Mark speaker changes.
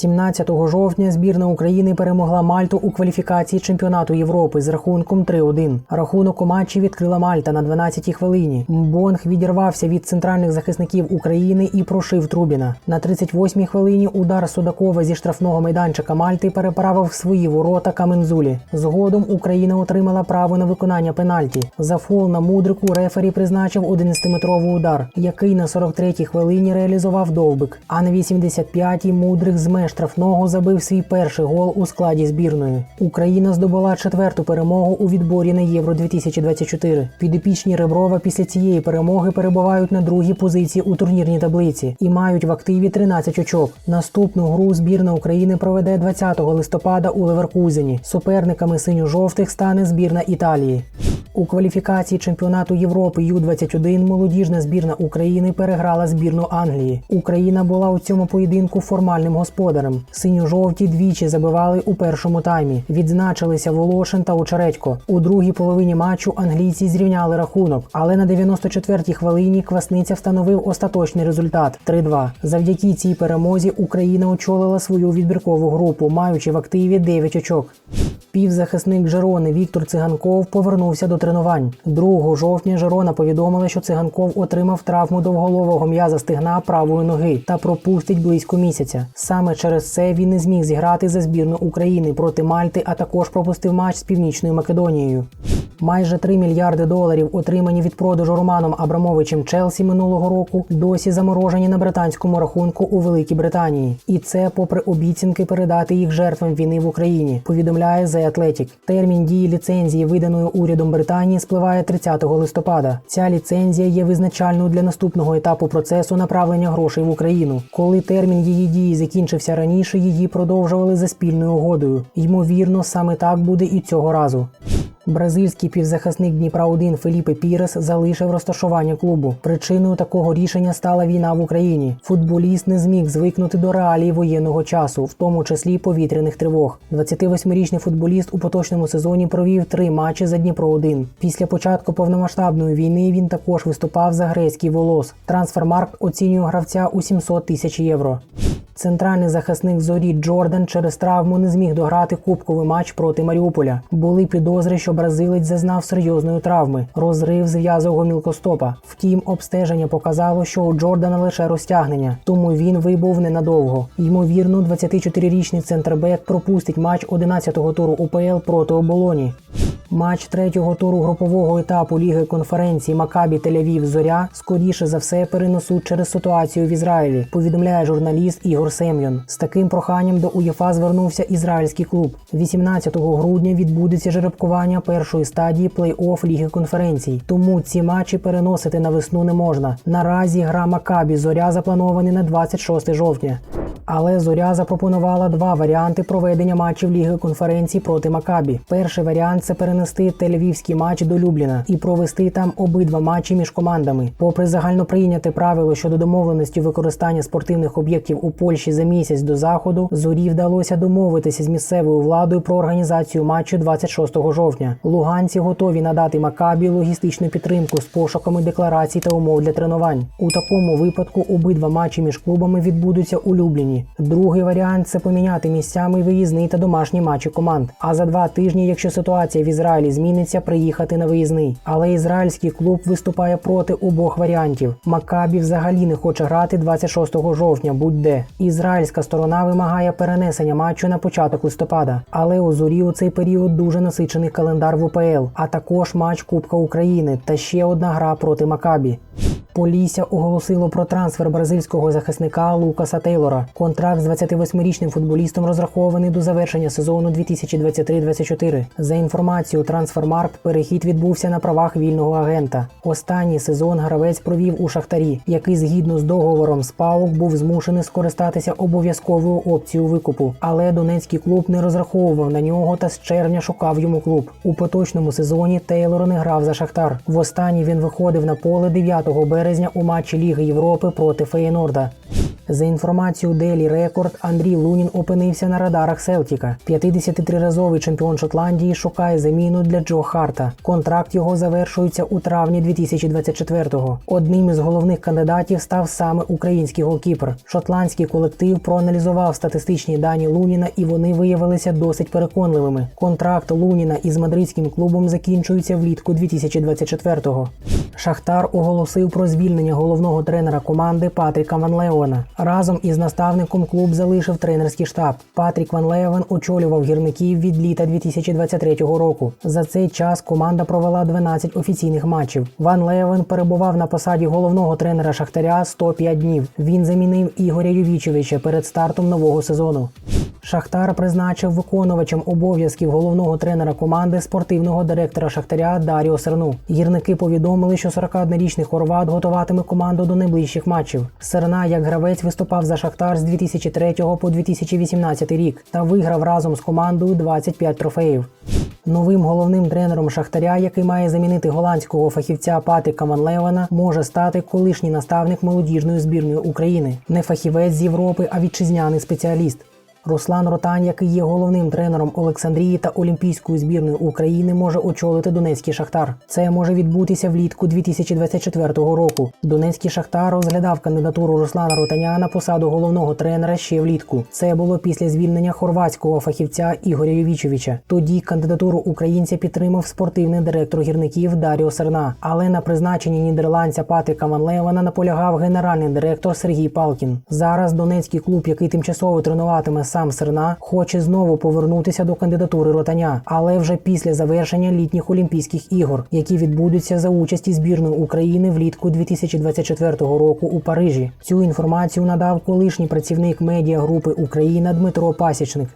Speaker 1: 17 жовтня збірна України перемогла Мальту у кваліфікації чемпіонату Європи з рахунком 3-1. Рахунок у матчі відкрила Мальта на 12-й хвилині. Бонг відірвався від центральних захисників України і прошив Трубіна. На 38-й хвилині удар Судакова зі штрафного майданчика Мальти переправив свої ворота Камензулі. Згодом Україна отримала право на виконання пенальті. За фол на мудрику рефері призначив 11-метровий удар, який на 43-й хвилині реалізував Довбик. А на 85-й мудрик з меж штрафного забив свій перший гол у складі збірної. Україна здобула четверту перемогу у відборі на Євро 2024. Підопічні Реброва після цієї перемоги перебувають на другій позиції у турнірній таблиці і мають в активі 13 очок. Наступну гру збірна України проведе 20 листопада у Леверкузені. Суперниками синьо-жовтих стане збірна Італії. У кваліфікації чемпіонату Європи Ю-21 молодіжна збірна України переграла збірну Англії. Україна була у цьому поєдинку формальним господарем. Синьо-жовті двічі забивали у першому таймі. Відзначилися Волошин та Очередько. У другій половині матчу англійці зрівняли рахунок, але на 94-й хвилині Квасниця встановив остаточний результат 3-2. Завдяки цій перемозі Україна очолила свою відбіркову групу, маючи в активі 9 очок. Півзахисник Жерони Віктор Циганков повернувся до тренувань. 2 жовтня Жерона повідомила, що Циганков отримав травму довголового м'яза стигна правої ноги та пропустить близько місяця. Саме через це він не зміг зіграти за збірну України проти Мальти, а також пропустив матч з Північною Македонією. Майже 3 мільярди доларів, отримані від продажу Романом Абрамовичем Челсі минулого року, досі заморожені на британському рахунку у Великій Британії. І це попри обіцянки передати їх жертвам війни в Україні. Повідомляє The Athletic. Термін дії ліцензії, виданої урядом Британії, спливає 30 листопада. Ця ліцензія є визначальною для наступного етапу процесу направлення грошей в Україну. Коли термін її дії закінчився раніше, її продовжували за спільною угодою. Ймовірно, саме так буде і цього разу. Бразильський півзахисник Дніпра 1 Феліпе Пірес залишив розташування клубу. Причиною такого рішення стала війна в Україні. Футболіст не зміг звикнути до реалій воєнного часу, в тому числі повітряних тривог. 28-річний футболіст у поточному сезоні провів три матчі за Дніпро 1 Після початку повномасштабної війни він також виступав за грецький волос. Трансфермаркт оцінює гравця у 700 тисяч євро. Центральний захисник зорі Джордан через травму не зміг дограти кубковий матч проти Маріуполя. Були підозри, що бразилець зазнав серйозної травми. Розрив зв'язок мілкостопа. Втім, обстеження показало, що у Джордана лише розтягнення, тому він вибув ненадовго. Ймовірно, 24-річний центрбек пропустить матч 11-го туру УПЛ проти оболоні. Матч третього туру групового етапу Ліги конференції Макабі Тель-Авів Зоря скоріше за все перенесуть через ситуацію в Ізраїлі. Повідомляє журналіст Ігор Сем'йон. З таким проханням до УЄФА звернувся ізраїльський клуб. 18 грудня відбудеться жеребкування першої стадії плей-офф Ліги конференцій. Тому ці матчі переносити на весну не можна. Наразі гра Макабі Зоря запланований на 26 жовтня. Але зоря запропонувала два варіанти проведення матчів Ліги конференцій проти Макабі. Перший варіант це перенести тель-авівський матч до Любліна і провести там обидва матчі між командами. Попри загальноприйняте правило щодо домовленості використання спортивних об'єктів у Польщі за місяць до заходу, зорі вдалося домовитися з місцевою владою про організацію матчу 26 жовтня. Луганці готові надати Макабі логістичну підтримку з пошуками декларацій та умов для тренувань. У такому випадку обидва матчі між клубами відбудуться у Любліні. Другий варіант це поміняти місцями виїзний та домашні матчі команд. А за два тижні, якщо ситуація в Ізраїлі зміниться, приїхати на виїзний. Але ізраїльський клуб виступає проти обох варіантів. Макабі взагалі не хоче грати 26 жовтня, будь-де. Ізраїльська сторона вимагає перенесення матчу на початок листопада. Але у зорі у цей період дуже насичений календар в УПЛ, а також матч Кубка України та ще одна гра проти Макабі. Полісся оголосило про трансфер бразильського захисника Лукаса Тейлора. Контракт з 28-річним футболістом розрахований до завершення сезону 2023-24. За інформацією Трансфермаркт, перехід відбувся на правах вільного агента. Останній сезон гравець провів у Шахтарі, який згідно з договором з ПАОК був змушений скористатися обов'язковою опцією викупу. Але донецький клуб не розраховував на нього та з червня шукав йому клуб. У поточному сезоні Тейлор не грав за Шахтар. Востаннє він виходив на поле 9 березня у матчі Ліги Європи проти Феєнорда. За інформацією Daily Record, Андрій Лунін опинився на радарах Селтіка. 53-разовий чемпіон Шотландії шукає заміну для Джо Харта. Контракт його завершується у травні 2024-го. Одним із головних кандидатів став саме український голкіпер. Шотландський колектив проаналізував статистичні дані Луніна, і вони виявилися досить переконливими. Контракт Луніна із мадридським клубом закінчується влітку 2024-го. Шахтар оголосив про звільнення головного тренера команди Патріка Ван Леона. Разом із наставником клуб залишив тренерський штаб. Патрік Ван Леон очолював гірників від літа 2023 року. За цей час команда провела 12 офіційних матчів. Ван Леон перебував на посаді головного тренера Шахтаря 105 днів. Він замінив Ігоря Ювічевича перед стартом нового сезону. Шахтар призначив виконувачем обов'язків головного тренера команди спортивного директора Шахтаря Даріо Серну. Гірники повідомили, що 41-річний хорват готуватиме команду до найближчих матчів. Серна як гравець виступав за Шахтар з 2003 по 2018 рік та виграв разом з командою 25 трофеїв. Новим головним тренером Шахтаря, який має замінити голландського фахівця Патріка Ван Левена, може стати колишній наставник молодіжної збірної України, не фахівець з Європи, а вітчизняний спеціаліст. Руслан Ротань, який є головним тренером Олександрії та Олімпійської збірної України, може очолити Донецький Шахтар. Це може відбутися влітку 2024 року. Донецький Шахтар розглядав кандидатуру Руслана Ротаня на посаду головного тренера ще влітку. Це було після звільнення хорватського фахівця Ігоря Ювічевича. Тоді кандидатуру українця підтримав спортивний директор гірників Даріо Серна. Але на призначенні нідерландця Патріка Ван Левана наполягав генеральний директор Сергій Палкін. Зараз донецький клуб, який тимчасово тренуватиме сам Серна, хоче знову повернутися до кандидатури Ротаня, але вже після завершення літніх Олімпійських ігор, які відбудуться за участі збірної України влітку 2024 року у Парижі. Цю інформацію надав колишній працівник медіагрупи Україна Дмитро Пасічник.